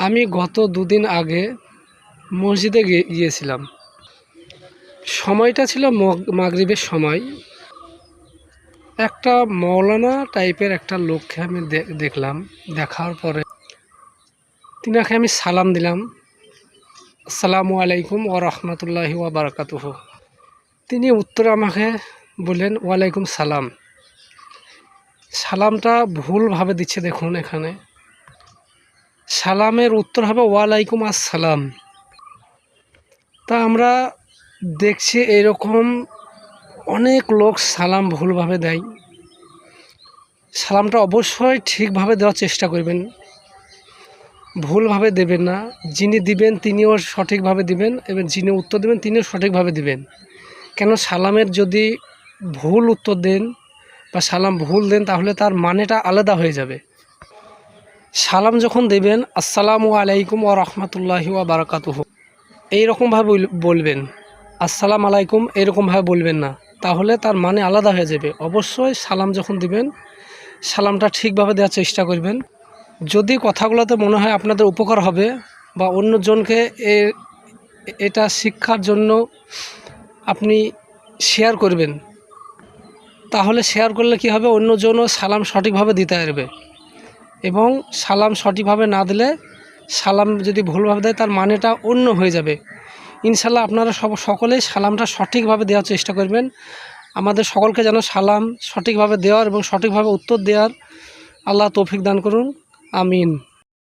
আমি গত দুদিন আগে মসজিদে গিয়ে- গিয়েছিলাম। সময়টা ছিল মগ- মাগরিবের সময়। একটা মৌলানা টাইপের একটা লোককে আমি দেখলাম। দেখার পরে তিনাকে আমি সালাম দিলাম। আসসালামু আলাইকুম ও রহমতুল্লাহি ওয়া বারাকাতুহ। তিনি উত্তরে আমাকে বললেন, ওয়ালাইকুম সালাম। সালামটা ভুলভাবে দিচ্ছে দেখুন এখানে। সালামের উত্তর হবে ওয়ালাইকুম আসসালাম। তা আমরা দেখছি এরকম অনেক লোক সালাম ভুলভাবে দেয়। সালামটা অবশ্যই ঠিকভাবে দেওয়ার চেষ্টা করবেন। ভুলভাবে দেবেন না। যিনি দিবেন, তিনিও সঠিকভাবে দিবেন এবং যিনি উত্তর দেবেন, তিনিও সঠিকভাবে দিবেন। কেন সালামের যদি ভুল উত্তর দেন বা সালাম ভুল দেন, তাহলে তার মানেটা আলাদা হয়ে যাবে। সালাম যখন দেবেন, আসসালামু আলাইকুম ও রহমতুল্লাহি বারাকাতুহ। এইরকমভাবে বল- বলবেন। আসসালাম আলাইকুম এরকমভাবে বলবেন না। তাহলে তার মানে আলাদা হয়ে যাবে। অবশ্যই সালাম যখন দিবেন, সালামটা ঠিকভাবে দেওয়ার চেষ্টা করবেন। যদি কথাগুলোতে মনে হয় আপনাদের উপকার হবে বা অন্যজনকে এ- এটা শিক্ষার জন্য আপনি শেয়ার করবেন, তাহলে শেয়ার করলে কি হবে? অন্যজনও সালাম সঠিকভাবে দিতে পারবে। এবং সালাম সঠিকভাবে না দিলে সালাম যদি ভুলভাবে দেয়, তার মানেটা অন্য হয়ে যাবে। ইনশাল্লাহ আপনারা সব সকলেই সালামটা সঠিকভাবে দেওয়ার চেষ্টা করবেন। আমাদের সকলকে যেন সালাম সঠিকভাবে দেওয়ার এবং সঠিকভাবে উত্তর দেওয়ার আল্লাহ তৌফিক দান করুন। আমিন।